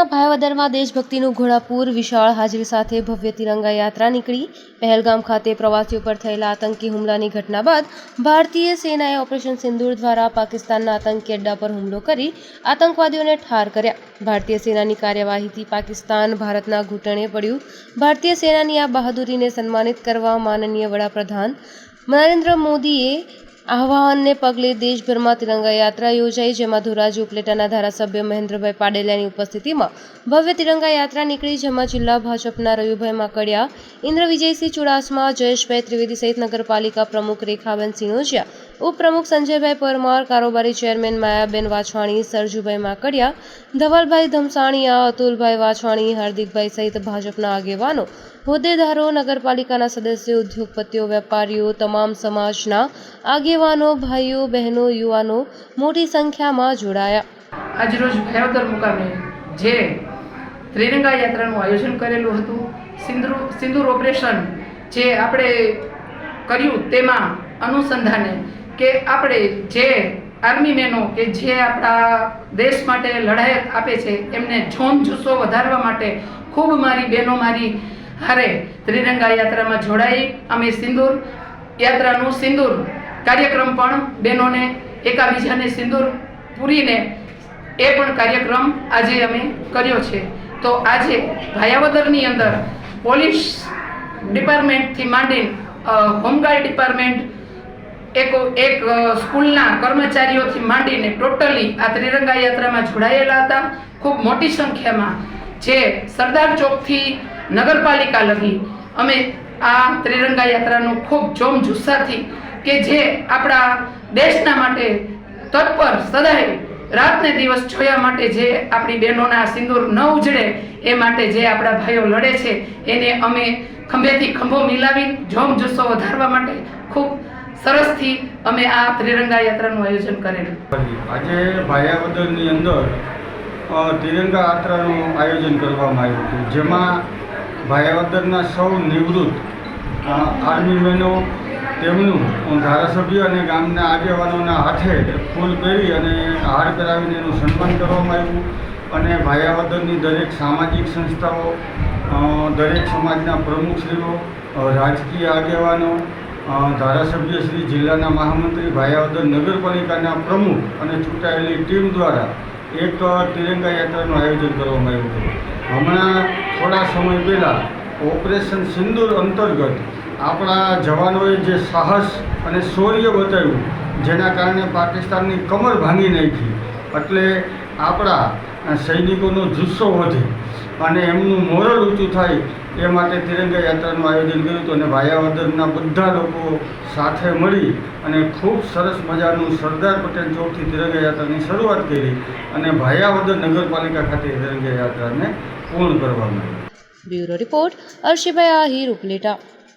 જિલ્લાના ભાયાવદરમાં દેશભક્તિનું ઘોડાપુર, વિશાળ હાજરી સાથે ભવ્ય તિરંગા યાત્રા નીકળી. પહેલગામ ખાતે પ્રવાસીઓ પર થયેલા આતંકી હુમલાની ઘટના બાદ ભારતીય સેનાએ ઓપરેશન સિંદૂર દ્વારા પાકિસ્તાનના આતંકી અડ્ડા પર હુમલો કરી આતંકવાદીઓને ઠાર કર્યા. ભારતીય સેનાની કાર્યવાહીથી પાકિસ્તાન ભારતના ઘૂંટણે પડ્યું. ભારતીય સેનાની આ બહાદુરીને સન્માનિત કરવા માનનીય વડાપ્રધાન નરેન્દ્ર મોદીએ આહવાનને પગલે દેશભરમાં તિરંગા યાત્રા યોજાઈ, જેમાં ધોરાજી ઉપલેટાના ધારાસભ્ય મહેન્દ્રભાઈ પાડેલાની ઉપસ્થિતિમાં ભવ્ય તિરંગા યાત્રા નીકળી, જેમાં જિલ્લા ભાજપના રયુભાઈ માકડિયા ઇન્દ્ર વિજયસિંહ ચુડાસમા, જયેશભાઈ ત્રિવેદી સહિત નગરપાલિકા પ્રમુખ રેખાબેન સિનોજિયા ઉપપ્રમુખ સંજયભાઈ પરમાર, કારોબારી ચેરમેન માયાબેન વાછવાણી સરજુભાઈ માકડિયા, ધવલભાઈ ધમસાણીયા, અતુલભાઈ વાછવાણી હાર્દિકભાઈ સહિત ભાજપના આગેવાનો, હોદ્દેદારો, નગરપાલિકાના સદસ્યો, ઉદ્યોગપતિઓ, વેપારીઓ, તમામ સમાજના આગેવાનો, ભાઈઓ, બહેનો, યુવાનો મોટી સંખ્યામાં જોડાયા. આજરોજ ભયાવદર મુકામે જે ત્રિરંગા યાત્રાનું આયોજન કરેલું હતું સિંદુર સિંદૂર ઓપરેશન જે આપણે કર્યું તેમાં અનુસંધાને કે આપણે જે આર્મી મેનો કે જે આપણા દેશ માટે લડાયત આપે છે, એમને જોમ જુસ્સો વધારવા માટે ખૂબ મારી બહેનો મારી હારે ત્રિરંગા યાત્રામાં જોડાઈ. અમે સિંદૂર યાત્રાનું સિંદૂર કાર્યક્રમ પણ બહેનોને, એકાબીજાને સિંદૂર પૂરીને એ પણ કાર્યક્રમ આજે અમે કર્યો છે. તો આજે ભાયાવદરની અંદર પોલીસ ડિપાર્ટમેન્ટથી માંડી હોમગાર્ડ ડિપાર્ટમેન્ટ એક એક સ્કૂલના કર્મચારીઓથી માંડીને ટોટલી આ ત્રિરંગા યાત્રામાં જોડાયેલા હતા. ખૂબ મોટી સંખ્યામાં જે સરદાર ચોકથી નગરપાલિકા લગી અમે આ ત્રિરંગા યાત્રાનું ખૂબ જોમ જુસ્સાથી કે જે આપણા દેશના માટે તત્પર સદાય રાતને દિવસ જોયા માટે જે આપણી બહેનોના સિંદૂર ન ઉજળે એ માટે જે આપણા ભાઈઓ લડે છે, એને અમે ખંભેથી ખંભો મિલાવી જોમ જુસ્સો વધારવા માટે ખૂબ સરસથી અમે આ ત્રિરંગા યાત્રાનું આયોજન કરેલું. આજે ભાયાવદરની અંદર ત્રિરંગા યાત્રાનું આયોજન કરવામાં આવ્યું હતું, જેમાં ભાયાવદરના સૌ નિવૃત્ત આર્મી મેનો તેમનું ધારાસભ્ય અને ગામના આગેવાનોના હાથે ફૂલ પહેરી અને હાર પહેરાવીને એનું સન્માન કરવામાં આવ્યું અને ભાયાવદરની દરેક સામાજિક સંસ્થાઓ દરેક સમાજના પ્રમુખશ્રીઓ રાજકીય આગેવાનો ધારાસભ્ય શ્રી જિલ્લાના મહામંત્રી ભાયાવદર નગરપાલિકાના પ્રમુખ અને ચૂંટાયેલી ટીમ દ્વારા એક તિરંગા યાત્રાનું આયોજન કરવામાં આવ્યું હતું. હમણાં થોડા સમય પહેલાં ઓપરેશન સિંદૂર અંતર્ગત આપણા જવાનોએ જે સાહસ અને શૌર્ય બતાવ્યું, જેના કારણે પાકિસ્તાનની કમર ભાંગી નાખી. એટલે આપણા સૈનિકોનો જુસ્સો વધે અને એમનું મોરલ ઊંચું થાય એ માટે તિરંગા યાત્રાનું આયોજન કર્યું હતું અને ભાયાવદરના બધા લોકો સાથે મળી અને ખૂબ સરસ મજાનું સરદાર પટેલ ચોકથી તિરંગા યાત્રાની શરૂઆત કરી અને ભાયાવદર નગરપાલિકા ખાતે તિરંગા યાત્રાને પૂર્ણ કરવામાં આવી બ્યુરો રિપોર્ટ અર્શિભાઈ આહિર ઉપલેટા.